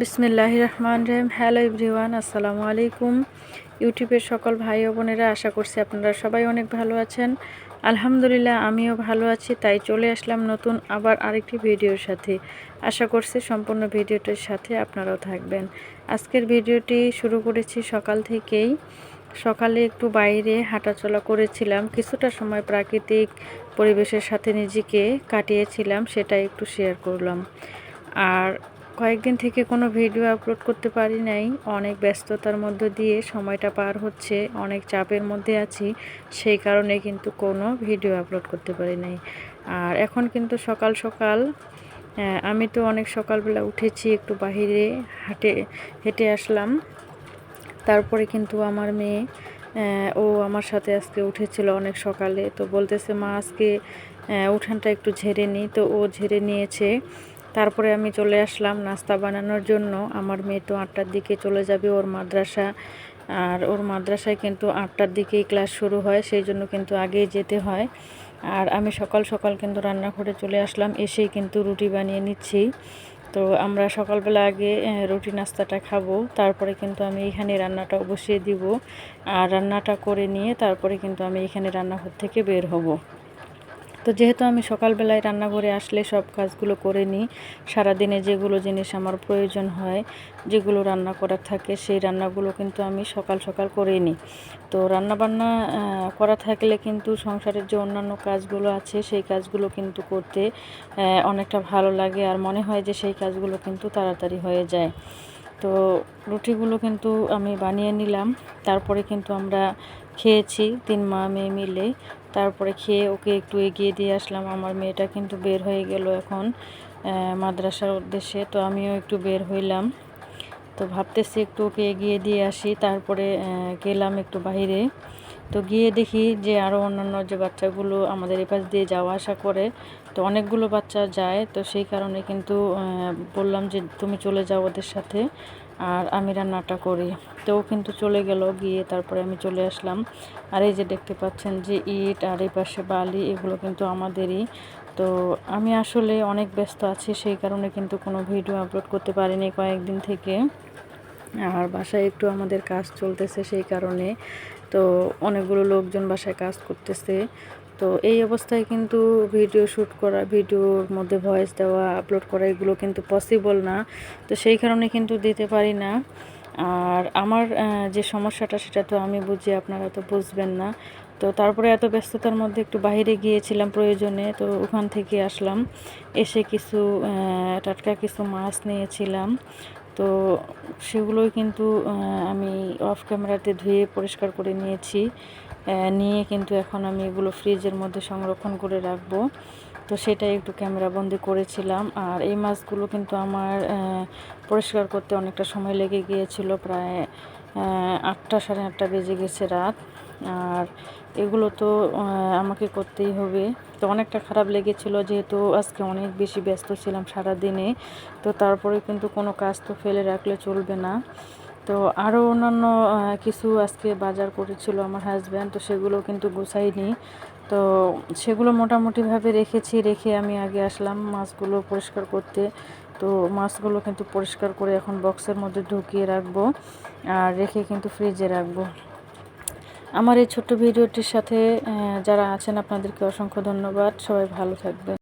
বিসমিল্লাহ রহমান রহিম। Hello everyone আসসালামু আলাইকুম। ইউটিউবের সকল ভাই ও বোনেরা, আশা করছি আপনারা সবাই অনেক ভালো আছেন। আলহামদুলিল্লাহ, আমিও ভালো আছি। তাই চলে আসলাম নতুন আবার আরেকটি ভিডিওর সাথে। আশা করছি সম্পূর্ণ ভিডিওটির সাথে আপনারাও থাকবেন। আজকের ভিডিওটি শুরু করেছি সকাল থেকেই। সকালে একটু বাইরে হাঁটাচলা করেছিলাম। কিছুটা সময় প্রাকৃতিক পরিবেশের সাথে নিজেকে কাটিয়েছিলাম সেটা একটু শেয়ার করলাম। আর কয়েকদিন থেকে কোনো ভিডিও আপলোড করতে পারি নাই। অনেক ব্যস্ততার মধ্য দিয়ে সময়টা পার হচ্ছে, অনেক চাপের মধ্যে আছি, সেই কারণে কিন্তু কোনো ভিডিও আপলোড করতে পারি নাই। আর এখন কিন্তু সকাল সকাল আমি তো অনেক সকালবেলা উঠেছি, একটু বাহিরে হাঁটে, হেঁটে আসলাম। তারপরে কিন্তু আমার মেয়ে ও আমার সাথে আজকে উঠেছিল অনেক সকালে। তো বলতেছে, মা, আজকে উঠানটা একটু ঝেড়ে নিই তো ও ঝেড়ে নিয়েছে। তারপরে আমি চলে আসলাম নাস্তা বানানোর জন্য। আমার মেয়ে তো আটটার দিকে চলে যাবে ওর মাদ্রাসা। আর ওর মাদ্রাসায় কিন্তু আটটার দিকেই ক্লাস শুরু হয়, সেই জন্য কিন্তু আগেই যেতে হয়। আর আমি সকাল সকাল কিন্তু রান্নাঘরে চলে আসলাম, এসেই কিন্তু রুটি বানিয়ে নিচ্ছি। তো আমরা সকালবেলা আগে রুটি নাস্তাটা খাব, তারপরে কিন্তু আমি এখানে রান্নাটা বসিয়ে দিব। আর রান্নাটা করে নিয়ে তারপরে কিন্তু আমি এখানে রান্নাঘর থেকে বের হব। তো যেহেতু আমি সকালবেলায় রান্নাঘরে আসলে সব কাজগুলো করে নিই, সারাদিনে যেগুলো জিনিস আমার প্রয়োজন হয়, যেগুলো রান্না করার থাকে সেই রান্নাগুলো কিন্তু আমি সকাল সকাল করে নিই। তো রান্নাবান্না করা থাকলে কিন্তু সংসারের যে অন্যান্য কাজগুলো আছে সেই কাজগুলো কিন্তু করতে অনেকটা ভালো লাগে আর মনে হয় যে সেই কাজগুলো কিন্তু তাড়াতাড়ি হয়ে যায়। তো রুটিগুলো কিন্তু আমি বানিয়ে নিলাম, তারপরে কিন্তু আমরা খেয়েছি তিন মা মেয়ে মিলে। তারপরে খেয়ে ওকে একটু এগিয়ে দিয়ে আসলাম। আমার মেয়েটা কিন্তু বের হয়ে গেল এখন মাদ্রাসার উদ্দেশ্যে। তো আমিও একটু বের হইলাম। তো ভাবতেছি একটু ওকে এগিয়ে দিয়ে আসি। তারপরে গেলাম একটু বাইরে। তো গিয়ে দেখি যে আরও অন্যান্য যে বাচ্চাগুলো আমাদের এপাশ দিয়ে যাওয়া আসা করে, তো অনেকগুলো বাচ্চা যায়। তো সেই কারণে কিন্তু বললাম যে তুমি চলে যাও ওদের সাথে। আর আমি রান্নাটা করি। তো কিন্তু চলে গেল, গিয়ে তারপরে আমি চলে আসলাম। আর এই যে দেখতে পাচ্ছেন যে ইট আর এই পাশে বালি, এগুলো কিন্তু আমাদেরই। তো আমি আসলে অনেক ব্যস্ত আছি, সেই কারণে কিন্তু কোনো ভিডিও আপলোড করতে পারিনি কয়েকদিন থেকে। আর বাসায় একটু আমাদের কাজ চলতেছে সেই কারণে। তো অনেকগুলো লোকজন বাসায় কাজ করতেছে। তো এই অবস্থায় কিন্তু ভিডিও শ্যুট করা, ভিডিওর মধ্যে ভয়েস দেওয়া আপলোড করা, এগুলো কিন্তু পসিবল না। তো সেই কারণে কিন্তু দিতে পারি না। আর আমার যে সমস্যাটা সেটা তো আমি বুঝি, আপনারা তো বুঝবেন না। তো তারপরে এত ব্যস্ততার মধ্যে একটু বাইরে গিয়েছিলাম প্রয়োজনে, তো ওখান থেকে আসলাম। এসে কিছু টাটকা কিছু মাছ নিয়েছিলাম। তো সেগুলোই কিন্তু আমি অফ ক্যামেরাতে ধুয়ে পরিষ্কার করে নিয়েছি। নিয়ে কিন্তু এখন আমি এগুলো ফ্রিজের মধ্যে সংরক্ষণ করে রাখব। তো সেটাই একটু ক্যামেরা বন্দি করেছিলাম। আর এই মাছগুলো কিন্তু আমার পরিষ্কার করতে অনেকটা সময় লেগে গিয়েছিল। প্রায় আটটা সাড়ে আটটা বেজে গেছে রাত। আর এগুলো তো আমাকে করতেই হবে। তো অনেকটা খারাপ লেগেছিল যেহেতু আজকে অনেক বেশি ব্যস্ত ছিলাম সারা দিনে তো তারপরে কিন্তু কোনো কাজ তো ফেলে রাখলে চলবে না। তো আরও অন্যান্য কিছু আজকে বাজার করেছিল আমার হাজব্যান্ড তো সেগুলো কিন্তু গুছাইনি। তো সেগুলো মোটামুটিভাবে রেখেছি, রেখে আমি আগে আসলাম মাছগুলো পরিষ্কার করতে। তো মাছগুলো কিন্তু পরিষ্কার করে এখন বক্সের মধ্যে ঢুকিয়ে রাখব। আর রেখে কিন্তু ফ্রিজে রাখব। আমার এই ছোট্ট ভিডিওটির সাথে যারা আছেন আপনাদেরকে অসংখ্য ধন্যবাদ। সবাই ভালো থাকবেন।